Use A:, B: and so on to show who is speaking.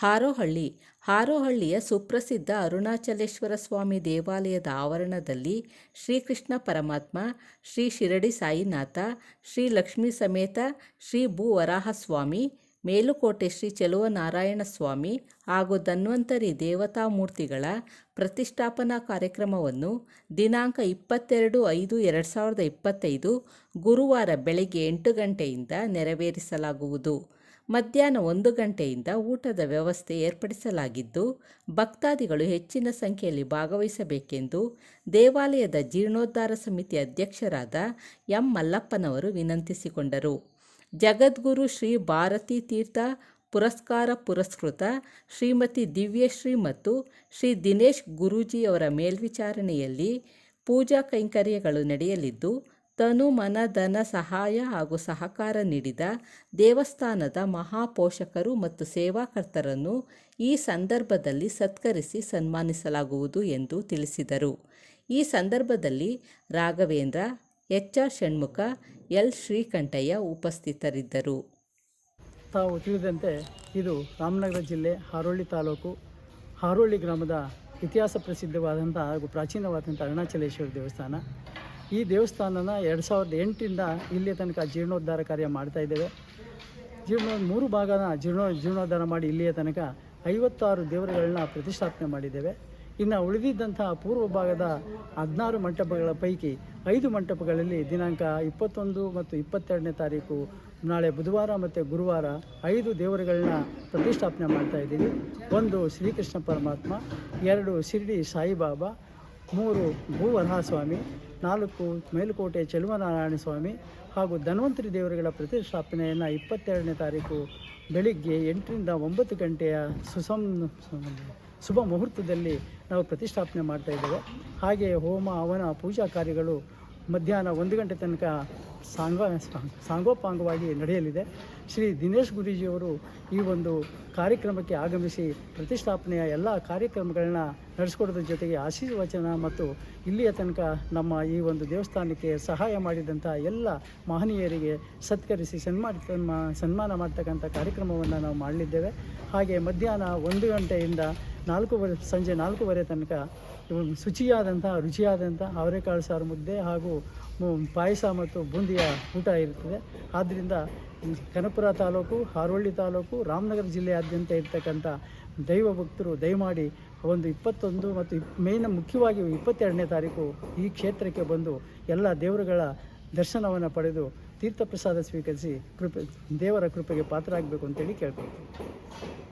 A: ಹಾರೋಹಳ್ಳಿ. ಹಾರೋಹಳ್ಳಿಯ ಸುಪ್ರಸಿದ್ಧ ಅರುಣಾಚಲೇಶ್ವರ ಸ್ವಾಮಿ ದೇವಾಲಯದ ಆವರಣದಲ್ಲಿ ಶ್ರೀಕೃಷ್ಣ ಪರಮಾತ್ಮ, ಶ್ರೀ ಶಿರಡಿ ಸಾಯಿನಾಥ, ಶ್ರೀ ಲಕ್ಷ್ಮೀ ಸಮೇತ ಶ್ರೀ ಭೂ ವರಾಹಸ್ವಾಮಿ, ಮೇಲುಕೋಟೆ ಶ್ರೀ ಚೆಲುವನಾರಾಯಣ ಸ್ವಾಮಿ ಹಾಗೂ ಧನ್ವಂತರಿ ದೇವತಾ ಮೂರ್ತಿಗಳ ಪ್ರತಿಷ್ಠಾಪನಾ ಕಾರ್ಯಕ್ರಮವನ್ನು ದಿನಾಂಕ ಇಪ್ಪತ್ತೆರಡು ಐದು ಎರಡು ಸಾವಿರದ ಇಪ್ಪತ್ತೈದು ಗುರುವಾರ ಬೆಳಗ್ಗೆ ಎಂಟು ಗಂಟೆಯಿಂದ ನೆರವೇರಿಸಲಾಗುವುದು. ಮಧ್ಯಾಹ್ನ ಒಂದು ಗಂಟೆಯಿಂದ ಊಟದ ವ್ಯವಸ್ಥೆ ಏರ್ಪಡಿಸಲಾಗಿದ್ದು, ಭಕ್ತಾದಿಗಳು ಹೆಚ್ಚಿನ ಸಂಖ್ಯೆಯಲ್ಲಿ ಭಾಗವಹಿಸಬೇಕೆಂದು ದೇವಾಲಯದ ಜೀರ್ಣೋದ್ಧಾರ ಸಮಿತಿ ಅಧ್ಯಕ್ಷರಾದ ಎಂ ಮಲ್ಲಪ್ಪನವರು ವಿನಂತಿಸಿಕೊಂಡರು. ಜಗದ್ಗುರು ಶ್ರೀ ಭಾರತೀ ತೀರ್ಥ ಪುರಸ್ಕಾರ ಪುರಸ್ಕೃತ ಶ್ರೀಮತಿ ದಿವ್ಯಶ್ರೀ ಮತ್ತು ಶ್ರೀ ದಿನೇಶ್ ಗುರೂಜಿಯವರ ಮೇಲ್ವಿಚಾರಣೆಯಲ್ಲಿ ಪೂಜಾ ಕೈಂಕರ್ಯಗಳು ನಡೆಯಲಿದ್ದು ತನು ಮನ, ಧನ, ಸಹಾಯ ಹಾಗೂ ಸಹಕಾರ ನೀಡಿದ ದೇವಸ್ಥಾನದ ಮಹಾಪೋಷಕರು ಮತ್ತು ಸೇವಾಕರ್ತರನ್ನು ಈ ಸಂದರ್ಭದಲ್ಲಿ ಸತ್ಕರಿಸಿ ಸನ್ಮಾನಿಸಲಾಗುವುದು ಎಂದು ತಿಳಿಸಿದರು. ಈ ಸಂದರ್ಭದಲ್ಲಿ Raghavendra, H. R. Shanmukha, L. Srikantaiah ಉಪಸ್ಥಿತರಿದ್ದರು.
B: ತಾವು ತಿಳಿದಂತೆ ಇದು ರಾಮನಗರ ಜಿಲ್ಲೆ ಹಾರೋಳ್ಳಿ ತಾಲೂಕು ಹಾರೋಳ್ಳಿ ಗ್ರಾಮದ ಇತಿಹಾಸ ಪ್ರಸಿದ್ಧವಾದಂಥ ಹಾಗೂ ಪ್ರಾಚೀನವಾದಂಥ ಅರುಣಾಚಲೇಶ್ವರ ದೇವಸ್ಥಾನ. ಈ ದೇವಸ್ಥಾನನ ಎರಡು ಸಾವಿರದ ಎಂಟರಿಂದ ಇಲ್ಲಿ ತನಕ ಜೀರ್ಣೋದ್ಧಾರ ಕಾರ್ಯ ಮಾಡ್ತಾ ಇದ್ದೇವೆ. ಜೀರ್ಣ, ಮೂರು ಭಾಗನ ಜೀರ್ಣೋ, ಜೀರ್ಣೋದ್ಧಾರ ಮಾಡಿ ಇಲ್ಲಿಯ ತನಕ ಐವತ್ತಾರು ದೇವರುಗಳನ್ನ ಪ್ರತಿಷ್ಠಾಪನೆ ಮಾಡಿದ್ದೇವೆ. ಇನ್ನು ಉಳಿದಿದ್ದಂತಹ ಪೂರ್ವ ಭಾಗದ ಹದಿನಾರು ಮಂಟಪಗಳ ಪೈಕಿ ಐದು ಮಂಟಪಗಳಲ್ಲಿ ದಿನಾಂಕ ಇಪ್ಪತ್ತೊಂದು ಮತ್ತು ಇಪ್ಪತ್ತೆರಡನೇ ತಾರೀಕು ನಾಳೆ ಬುಧವಾರ ಮತ್ತು ಗುರುವಾರ ಐದು ದೇವರುಗಳನ್ನ ಪ್ರತಿಷ್ಠಾಪನೆ ಮಾಡ್ತಾ ಇದ್ದೀವಿ. ಒಂದು ಶ್ರೀಕೃಷ್ಣ ಪರಮಾತ್ಮ, ಎರಡು ಶಿರ್ಡಿ ಸಾಯಿಬಾಬಾ, ಮೂರು ಭೂವರಹಸ್ವಾಮಿ ನಾಲ್ಕು ಮೇಲುಕೋಟೆ ಚೆಲುವನಾರಾಯಣ ಸ್ವಾಮಿ ಹಾಗೂ ಧನ್ವಂತರಿ ದೇವರುಗಳ ಪ್ರತಿಷ್ಠಾಪನೆಯನ್ನು ಇಪ್ಪತ್ತೆರಡನೇ ತಾರೀಕು ಬೆಳಿಗ್ಗೆ ಎಂಟರಿಂದ ಒಂಬತ್ತು ಗಂಟೆಯ ಸುಸಂ, ಶುಭ ಮುಹೂರ್ತದಲ್ಲಿ ನಾವು ಪ್ರತಿಷ್ಠಾಪನೆ ಮಾಡ್ತಾ ಇದ್ದೇವೆ. ಹಾಗೆ ಹೋಮ, ಹವನ, ಪೂಜಾ ಕಾರ್ಯಗಳು ಮಧ್ಯಾಹ್ನ ಒಂದು ಗಂಟೆ ತನಕ ಸಾಂಗ ಸಾಂಗೋಪಾಂಗವಾಗಿ ನಡೆಯಲಿದೆ. ಶ್ರೀ ದಿನೇಶ್ ಗುರೂಜಿಯವರು ಈ ಒಂದು ಕಾರ್ಯಕ್ರಮಕ್ಕೆ ಆಗಮಿಸಿ ಪ್ರತಿಷ್ಠಾಪನೆಯ ಎಲ್ಲ ಕಾರ್ಯಕ್ರಮಗಳನ್ನ ನಡೆಸ್ಕೊಡೋದ್ರ ಜೊತೆಗೆ ಆಶೀರ್ವಚನ ಮತ್ತು ಇಲ್ಲಿಯ ತನಕ ನಮ್ಮ ಈ ಒಂದು ದೇವಸ್ಥಾನಕ್ಕೆ ಸಹಾಯ ಮಾಡಿದಂಥ ಎಲ್ಲ ಮಹನೀಯರಿಗೆ ಸತ್ಕರಿಸಿ ಸನ್ಮಾನ, ಸನ್ಮಾ, ಸನ್ಮಾನ ಮಾಡ್ತಕ್ಕಂಥ ಕಾರ್ಯಕ್ರಮವನ್ನು ನಾವು ಮಾಡಲಿದ್ದೇವೆ. ಹಾಗೆ ಮಧ್ಯಾಹ್ನ ಒಂದು ಗಂಟೆಯಿಂದ ನಾಲ್ಕೂವರೆ, ಸಂಜೆ ನಾಲ್ಕೂವರೆ ತನಕ ಶುಚಿಯಾದಂಥ, ರುಚಿಯಾದಂಥ ಅವರೆಕಾಳು ಸಾರು ಮುದ್ದೆ ಹಾಗೂ ಪಾಯಸ ಮತ್ತು ಬೂಂದಿಯ ಊಟ ಇರುತ್ತದೆ. ಆದ್ದರಿಂದ ಕನಪುರ ತಾಲೂಕು, ಹಾರೋಳ್ಳಿ ತಾಲೂಕು, ರಾಮನಗರ ಜಿಲ್ಲೆಯಾದ್ಯಂತ ಇರ್ತಕ್ಕಂಥ ದೈವ ಭಕ್ತರು ದಯಮಾಡಿ ಒಂದು ಇಪ್ಪತ್ತೊಂದು ಮತ್ತು ಇಪ್, ಮೇಯ್ನ ಮುಖ್ಯವಾಗಿ ಇಪ್ಪತ್ತೆರಡನೇ ತಾರೀಕು ಈ ಕ್ಷೇತ್ರಕ್ಕೆ ಬಂದು ಎಲ್ಲ ದೇವರುಗಳ ದರ್ಶನವನ್ನು ಪಡೆದು ತೀರ್ಥಪ್ರಸಾದ ಸ್ವೀಕರಿಸಿ ಕೃಪೆ, ದೇವರ ಕೃಪೆಗೆ ಪಾತ್ರರಾಗಬೇಕು ಅಂತೇಳಿ ಕೇಳ್ಕೊಳ್ತೀನಿ.